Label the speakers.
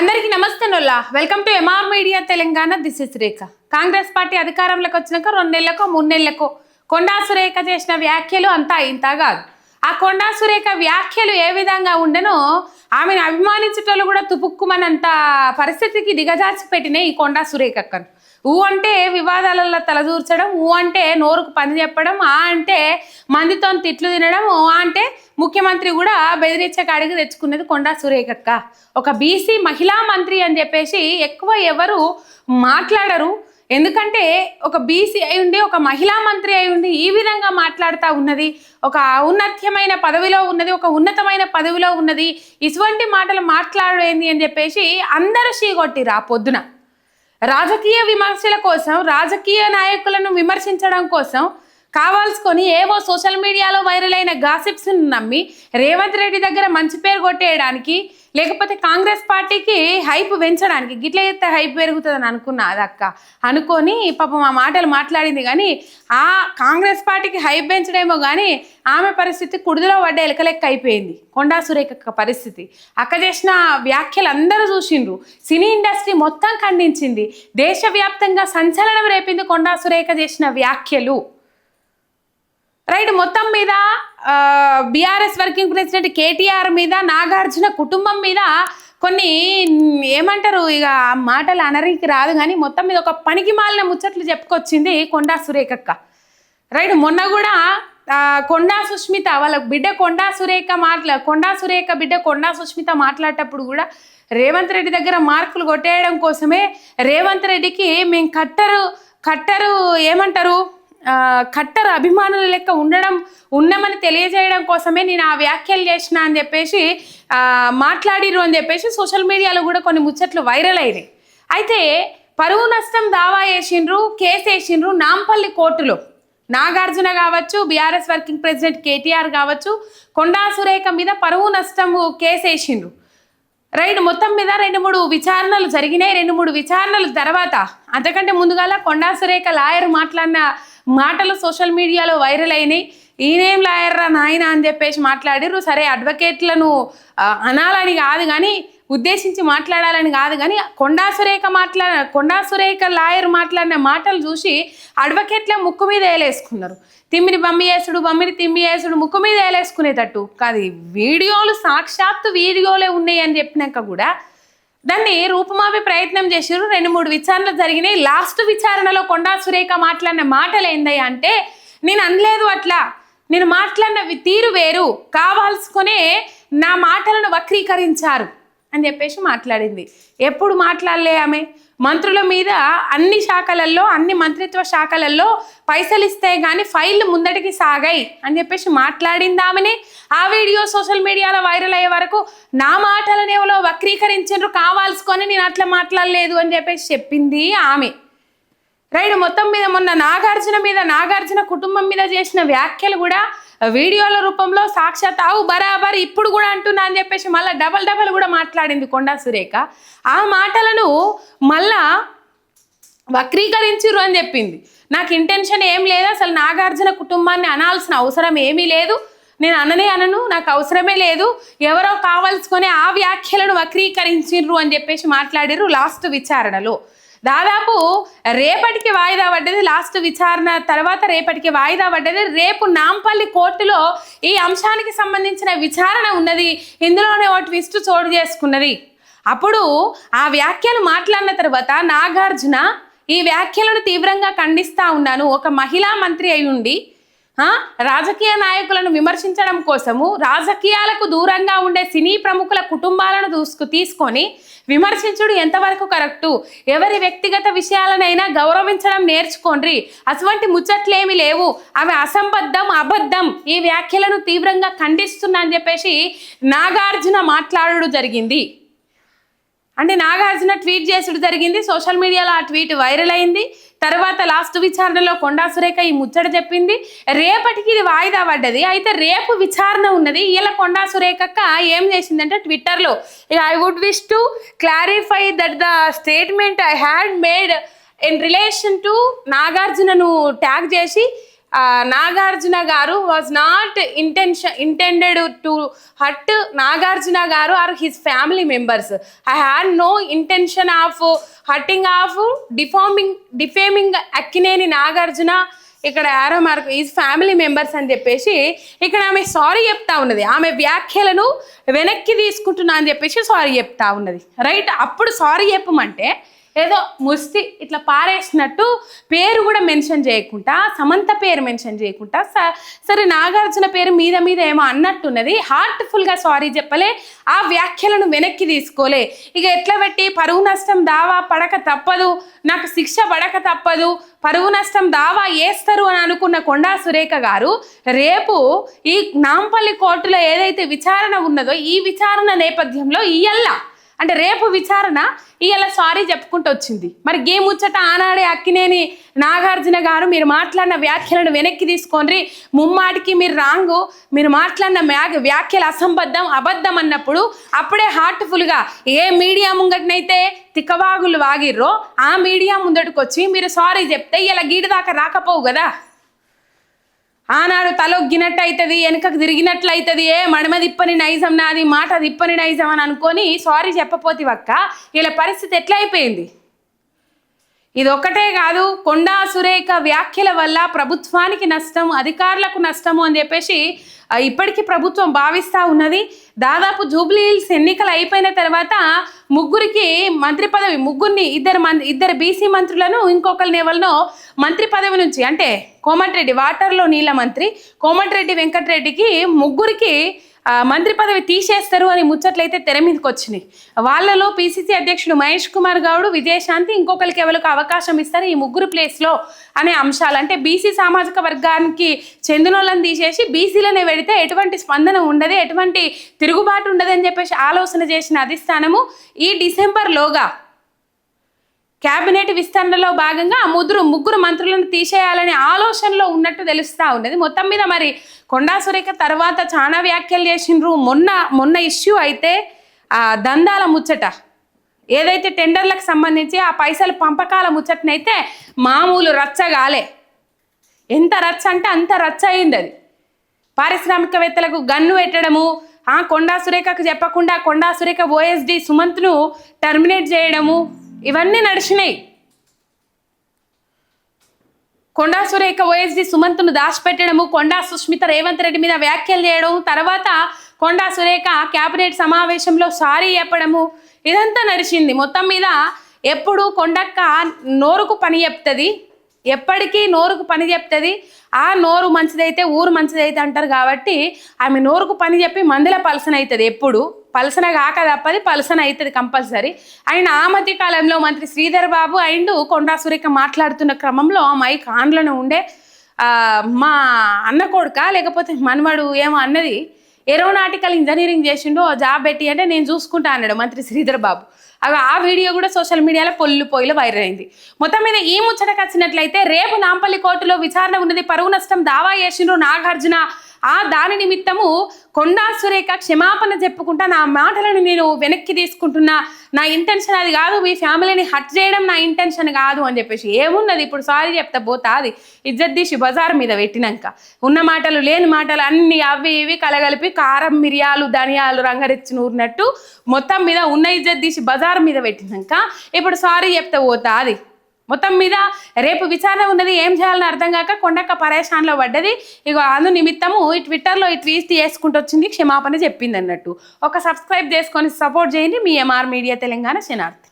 Speaker 1: అందరికీ నమస్తే నొల్లా welcome to MR media Telangana. This is Rekha Congress party అధికారంలోకి వచ్చినాక రెండు నెలలకో మూడు నెలలకు కొండా సురేఖ చేసిన వ్యాఖ్యలు అంతా ఇంత కాదు. ఆ కొండా సురేఖ వ్యాఖ్యలు ఏ విధంగా ఉండనో ఆమెను అభిమానించటోళ్ళు కూడా తుపుక్కుమనంత పరిస్థితికి దిగజార్చి పెట్టినాయి ఈ కొండా సురేఖక్కను ఊ అంటే వివాదాలలో తలదూర్చడం ఊ అంటే నోరుకు పని చెప్పడం ఆ అంటే మందితో తిట్లు తినడం ఓ అంటే ముఖ్యమంత్రి కూడా బెదిరించే కాడికి తెచ్చుకున్నది కొండా సురేఖక్క ఒక బీసీ మహిళా మంత్రి అని చెప్పేసి ఎక్కువ ఎవరు మాట్లాడరు. ఎందుకంటే ఒక బీసీ అయి ఉండి ఒక మహిళా మంత్రి అయి ఉండి ఈ విధంగా మాట్లాడుతూ ఉన్నది. ఒక ఔన్నత్యమైన పదవిలో ఉన్నది ఒక ఉన్నతమైన పదవిలో ఉన్నది. ఇటువంటి మాటలు మాట్లాడేంది అని చెప్పేసి అందరూ చీగొట్టిరు ఆ పొద్దున. రాజకీయ విమర్శల కోసం రాజకీయ నాయకులను విమర్శించడం కోసం కావాల్సుకొని ఏవో సోషల్ మీడియాలో వైరల్ అయిన గాసిప్స్ నమ్మి రేవంత్ రెడ్డి దగ్గర మంచి పేరు కొట్టేయడానికి లేకపోతే కాంగ్రెస్ పార్టీకి హైప్ పెంచడానికి గిట్ల అయితే హైప్ పెరుగుతుందని అనుకున్నా అది అక్క. అనుకొని పాపం ఆ మాటలు మాట్లాడింది కానీ ఆ కాంగ్రెస్ పార్టీకి హైప్ పెంచడేమో కానీ ఆమె పరిస్థితి కుడిదిలో పడ్డ ఎలకలెక్క అయిపోయింది. కొండా సురేఖ అక్క పరిస్థితి. అక్క చేసిన వ్యాఖ్యలు అందరూ చూసిండ్రు. సినీ ఇండస్ట్రీ మొత్తం ఖండించింది. దేశవ్యాప్తంగా సంచలనం రేపింది కొండా సురేఖ చేసిన వ్యాఖ్యలు. రైట్ మొత్తం మీద బీఆర్ఎస్ వర్కింగ్ ప్రెసిడెంట్ కేటీఆర్ మీద నాగార్జున కుటుంబం మీద కొన్ని ఏమంటారు ఇక మాటలు అనరికి రాదు కానీ మొత్తం మీద ఒక పనికి మాలిన ముచ్చట్లు చెప్పుకొచ్చింది కొండా సురేఖక్క. రైట్ మొన్న కూడా కొండా సుష్మిత వాళ్ళ బిడ్డ కొండా సురేఖ మాట్లా కొండా సురేఖ బిడ్డ కొండా సుష్మిత మాట్లాడేటప్పుడు కూడా రేవంత్ రెడ్డి దగ్గర మార్కులు కొట్టేయడం కోసమే రేవంత్ రెడ్డికి మేము కట్టరు కట్టరు ఏమంటారు? కట్టర్ అభిమానుల లెక్క ఉండడం ఉన్నామని తెలియజేయడం కోసమే నేను ఆ వ్యాఖ్యలు చేసిన అని చెప్పేసి మాట్లాడిరు అని చెప్పేసి సోషల్ మీడియాలో కూడా కొన్ని ముచ్చట్లు వైరల్ అయినాయి. అయితే పరువు నష్టం దావా వేసిండ్రు కేసు వేసిండ్రు నాంపల్లి కోర్టులో. నాగార్జున కావచ్చు బీఆర్ఎస్ వర్కింగ్ ప్రెసిడెంట్ కేటీఆర్ కావచ్చు కొండా సురేఖ మీద పరువు నష్టం కేసు వేసిండ్రు. రైట్ మొత్తం మీద రెండు మూడు విచారణలు జరిగినాయి. రెండు మూడు విచారణల తర్వాత అంతకంటే ముందుగాల కొండా సురేఖ లాయర్ మాట్లాడిన మాటలు సోషల్ మీడియాలో వైరల్ అయినాయి. ఈయనేం లాయర్ రా నాయన అని చెప్పేసి మాట్లాడిర్రు. సరే అడ్వకేట్లను అనాలని కాదు కానీ ఉద్దేశించి మాట్లాడాలని కాదు కానీ కొండా సురేఖ మాట్లాడ కొండా సురేఖ లాయర్ మాట్లాడిన మాటలు చూసి అడ్వకేట్ల ముక్కు మీద వేలేసుకున్నారు తిమ్మిని బమ్మి వేసుడు బమ్మిని తిమ్మి వేసుడు ముక్కు మీద వేలేసుకునేటట్టు కాదు వీడియోలు సాక్షాత్తు వీడియోలే ఉన్నాయి అని చెప్పినాక కూడా దాన్ని రూపమాపే ప్రయత్నం చేసారు రెండు మూడు విచారణలు జరిగినాయి. లాస్ట్ విచారణలో కొండా సురేఖ మాట్లాడిన మాటలు ఏందయ్యా అంటే నేను అనలేదు అట్లా. నేను మాట్లాడిన తీరు వేరు. కావాల్సుకునే నా మాటలను వక్రీకరించారు. అని చెప్పేసి మాట్లాడింది. ఎప్పుడు మాట్లాడలే ఆమె? మంత్రుల మీద అన్ని శాఖలలో అన్ని మంత్రిత్వ శాఖలలో పైసలు ఇస్తే కానీ ఫైళ్ళు ముందటికి సాగాయి అని చెప్పేసి మాట్లాడింది ఆమెనే. ఆ వీడియో సోషల్ మీడియాలో వైరల్ అయ్యే వరకు నా మాటలను ఎవరో వక్రీకరించారు కావాల్సుకొని నేను అట్లా మాట్లాడలేదు అని చెప్పేసి చెప్పింది ఆమె. రైట్ మొత్తం మీద మొన్న నాగార్జున మీద నాగార్జున కుటుంబం మీద చేసిన వ్యాఖ్యలు కూడా వీడియోల రూపంలో సాక్షాత్ ఆవు బరాబర్ ఇప్పుడు కూడా అంటున్నా అని చెప్పేసి మళ్ళీ డబల్ డబల్ కూడా మాట్లాడింది కొండా సురేఖ. ఆ మాటలను మళ్ళా వక్రీకరించురు అని చెప్పింది. నాకు ఇంటెన్షన్ ఏం లేదు అసలు నాగార్జున కుటుంబాన్ని అనాల్సిన అవసరం ఏమీ లేదు. నేను అననే అనను నాకు అవసరమే లేదు. ఎవరో కావాల్సుకొని ఆ వ్యాఖ్యలను వక్రీకరించు అని చెప్పేసి మాట్లాడిర్రు లాస్ట్ విచారణలో. దాదాపు రేపటికి వాయిదా పడ్డది. లాస్ట్ విచారణ తర్వాత రేపటికి వాయిదా పడ్డది. రేపు నాంపల్లి కోర్టులో ఈ అంశానికి సంబంధించిన విచారణ ఉన్నది. ఇందులోనే ఒక ట్విస్ట్ చోటు చేసుకున్నది. అప్పుడు ఆ వ్యాఖ్యలు మాట్లాడిన తర్వాత నాగార్జున ఈ వ్యాఖ్యలను తీవ్రంగా ఖండిస్తా ఉన్నాను. ఒక మహిళా మంత్రి అయి ఉండి రాజకీయ నాయకులను విమర్శించడం కోసము రాజకీయాలకు దూరంగా ఉండే సినీ ప్రముఖుల కుటుంబాలను దూసుకు తీసుకొని విమర్శించుడు ఎంతవరకు కరెక్టు? ఎవరి వ్యక్తిగత విషయాలనైనా గౌరవించడం నేర్చుకోండి. అటువంటి ముచ్చట్లేమి లేవు. అవి అసంబద్ధం అబద్ధం ఈ వ్యాఖ్యలను తీవ్రంగా ఖండిస్తున్నా అని చెప్పేసి నాగార్జున మాట్లాడడం జరిగింది. అంటే నాగార్జున ట్వీట్ చేసుడు జరిగింది. సోషల్ మీడియాలో ఆ ట్వీట్ వైరల్ అయింది. తర్వాత లాస్ట్ విచారణలో కొండా సురేఖ ఈ ముచ్చట చెప్పింది. రేపటికి ఇది వాయిదా పడ్డది. అయితే రేపు విచారణ ఉన్నది. ఇలా కొండా సురేఖక్క ఏం చేసిందంటే ట్విట్టర్లో I would wish to clarify that the statement I had made in relation to నాగార్జునను ట్యాగ్ చేసి నాగార్జున గారు was not intention intended to hurt Nagarjuna గారు or his family members I had no intention of hurting of deforming defaming Akkineni Nagarjuna. ఇక్కడ arrow mark is family members అని చెప్పేసి ఇక్కడ ఆమె sorry చెప్తా ఉన్నది. ఆమె వ్యాఖ్యలను వెనక్కి తీసుకుంటున్నా అని చెప్పేసి సారీ చెప్తా ఉన్నది. రైట్ అప్పుడు సారీ చెప్పమంటే ఏదో ముస్తి ఇట్లా పారేసినట్టు పేరు కూడా మెన్షన్ చేయకుండా సమంత పేరు మెన్షన్ చేయకుండా స- సరే నాగార్జున పేరు మీద మీద ఏమో అన్నట్టున్నది హార్ట్ఫుల్గా సారీ చెప్పలే ఆ వ్యాఖ్యలను వెనక్కి తీసుకోలే. ఇక ఎట్లా పెట్టి పరువు నష్టం దావా పడక తప్పదు నాకు శిక్ష పడక తప్పదు పరువు నష్టం దావా వేస్తారు అని అనుకున్న కొండా సురేఖ గారు రేపు ఈ నాంపల్లి కోర్టులో ఏదైతే విచారణ ఉన్నదో ఈ విచారణ నేపథ్యంలో ఇయ్యల్లా. అంటే రేపు విచారణ ఇవాళ సారీ చెప్పుకుంటూ వచ్చింది. మరి గేమ్ ముచ్చట ఆనాడే అక్కినేని నాగార్జున గారు మీరు మాట్లాడిన వ్యాఖ్యలను వెనక్కి తీసుకొని ముమ్మాటికి మీరు రాంగు. మీరు మాట్లాడిన మ్యాగ్ వ్యాఖ్యలు అసంబద్ధం అబద్ధం అన్నప్పుడు అప్పుడే హార్ట్ఫుల్గా ఏ మీడియా ముంగటనైతే తిక్కవాగులు వాగిర్రో ఆ మీడియా ముందటికి వచ్చి మీరు సారీ చెప్తే ఇలా గీడి దాకా రాకపోవు కదా. ఆనాడు తలొగ్గినట్టు అవుతుంది వెనుకకు తిరిగినట్లు అవుతుంది ఏ మడమ తిప్పని నైజం నాది మాట తిప్పని నైజం అని అనుకొని సారీ చెప్పపోతే వక్క ఇలా పరిస్థితి ఎట్లా అయిపోయింది ఇదొక్కటే కాదు కొండా సురేఖ వ్యాఖ్యల వల్ల ప్రభుత్వానికి నష్టం అధికారులకు నష్టము అని చెప్పేసి ఇప్పటికీ ప్రభుత్వం భావిస్తూ ఉన్నది. దాదాపు జూబ్లీ హిల్స్ ఎన్నికలు అయిపోయిన తర్వాత ముగ్గురికి మంత్రి పదవి ముగ్గురిని ఇద్దరు మం ఇద్దరు బీసీ మంత్రులను ఇంకొకరిని ఎవరినో మంత్రి పదవి నుంచి అంటే కోమటిరెడ్డి వాటర్లో నీళ్ళ మంత్రి కోమటిరెడ్డి వెంకటరెడ్డికి ముగ్గురికి మంత్రి పదవి తీసేస్తారు అని ముచ్చట్లయితే తెర మీదకి వచ్చినాయి. వాళ్ళలో పిసిసి అధ్యక్షుడు మహేష్ కుమార్ గౌడ్ విజయశాంతి ఇంకొకరికి ఎవరికి అవకాశం ఇస్తారు ఈ ముగ్గురు ప్లేస్లో అనే అంశాలు. అంటే బీసీ సామాజిక వర్గానికి చెందినోళ్ళని తీసేసి బీసీలనే పెడితే ఎటువంటి స్పందన ఉండదు ఎటువంటి తిరుగుబాటు ఉండదు అని చెప్పేసి ఆలోచన చేసిన అధిష్టానము ఈ డిసెంబర్లోగా కేబినెట్ విస్తరణలో భాగంగా ఆ ముగ్గురు ముగ్గురు మంత్రులను తీసేయాలనే ఆలోచనలో ఉన్నట్టు తెలుస్తూ ఉన్నది. మొత్తం మీద మరి కొండా సురేఖ తర్వాత చాలా వ్యాఖ్యలు చేసిండ్రు. మొన్న మొన్న ఇష్యూ అయితే ఆ దందాల ముచ్చట. ఏదైతే టెండర్లకు సంబంధించి ఆ పైసలు పంపకాల ముచ్చటనైతే మామూలు రచ్చగాలే ఎంత రచ్చ అంటే అంత రచ్చ అయింది అది పారిశ్రామికవేత్తలకు గన్ను పెట్టడము ఆ కొండా సురేఖకు చెప్పకుండా కొండా సురేఖ ఓఎస్డి సుమంత్ను టర్మినేట్ చేయడము ఇవన్నీ నడిచినాయి. కొండా సురేఖ ఓఎస్డి సుమంత్ను దాచిపెట్టడము కొండా సుష్మిత రేవంత్ రెడ్డి మీద వ్యాఖ్యలు చేయడం తర్వాత కొండా సురేఖ క్యాబినెట్ సమావేశంలో సారీ చెప్పడము ఇదంతా నడిచింది. మొత్తం మీద ఎప్పుడు కొండక్క నోరుకు పని చెప్తుంది. ఎప్పటికీ నోరుకు పని చెప్తుంది. ఆ నోరు మంచిదైతే ఊరు మంచిదైతే అంటారు కాబట్టి ఆమె నోరుకు పని చెప్పి మందుల పలసన అవుతుంది ఎప్పుడు. పలసన కాక తప్పది పలసన అవుతుంది కంపల్సరీ. ఆయన ఆ మధ్య కాలంలో మంత్రి శ్రీధర్ బాబు అండ్ కొండా సురేఖ మాట్లాడుతున్న క్రమంలో ఆ మైక్ ఆన్లోనే ఉండే. మా అన్న కొడుక లేకపోతే మనవడు ఏమో అన్నది ఏరోనాటికల్ ఇంజనీరింగ్ చేసిండు ఆ జాబ్ పెట్టి అంటే నేను చూసుకుంటా అన్నాడు మంత్రి శ్రీధర్ బాబు. అవి ఆ వీడియో కూడా సోషల్ మీడియాలో పొల్లు పోయిలో వైరల్ అయింది. మొత్తం మీద ఈ ముచ్చటకు వచ్చినట్లయితే రేపు నాంపల్లి కోర్టులో విచారణ ఉన్నది పరువు నష్టం దావా చేసిండ్రు నాగార్జున. ఆ దాని నిమిత్తము కొండా సురేఖ క్షమాపణ చెప్పుకుంటా నా మాటలను నేను వెనక్కి తీసుకుంటున్నా. నా ఇంటెన్షన్ అది కాదు మీ ఫ్యామిలీని హట్ చేయడం నా ఇంటెన్షన్ కాదు అని చెప్పేసి ఏమున్నది? ఇప్పుడు సారీ చెప్తా పోతా అది. ఇజ్జత్ తీసి బజార్ మీద పెట్టినాక. ఉన్న మాటలు లేని మాటలు అన్ని అవి ఇవి కలగలిపి కారం మిరియాలు ధనియాలు రంగరెచ్చి నూరినట్టు మొత్తం మీద ఉన్న ఇజ్జత్ తీసి బజార్ మీద పెట్టినాక. ఇప్పుడు సారీ చెప్తా పోతా అది. మొత్తం మీద రేపు విచారణ ఉన్నది. ఏం చేయాలని అర్థం కాక కొండక్క పరేషాన్లో పడ్డది. ఇక అందు నిమిత్తము ఈ ట్విట్టర్లో ఈ ట్వీట్ చేసుకుంటూ వచ్చింది. క్షమాపణ చెప్పింది అన్నట్టు ఒక సబ్స్క్రైబ్ చేసుకొని సపోర్ట్ చేయండి. మీ ఎంఆర్ మీడియా తెలంగాణ శనార్థి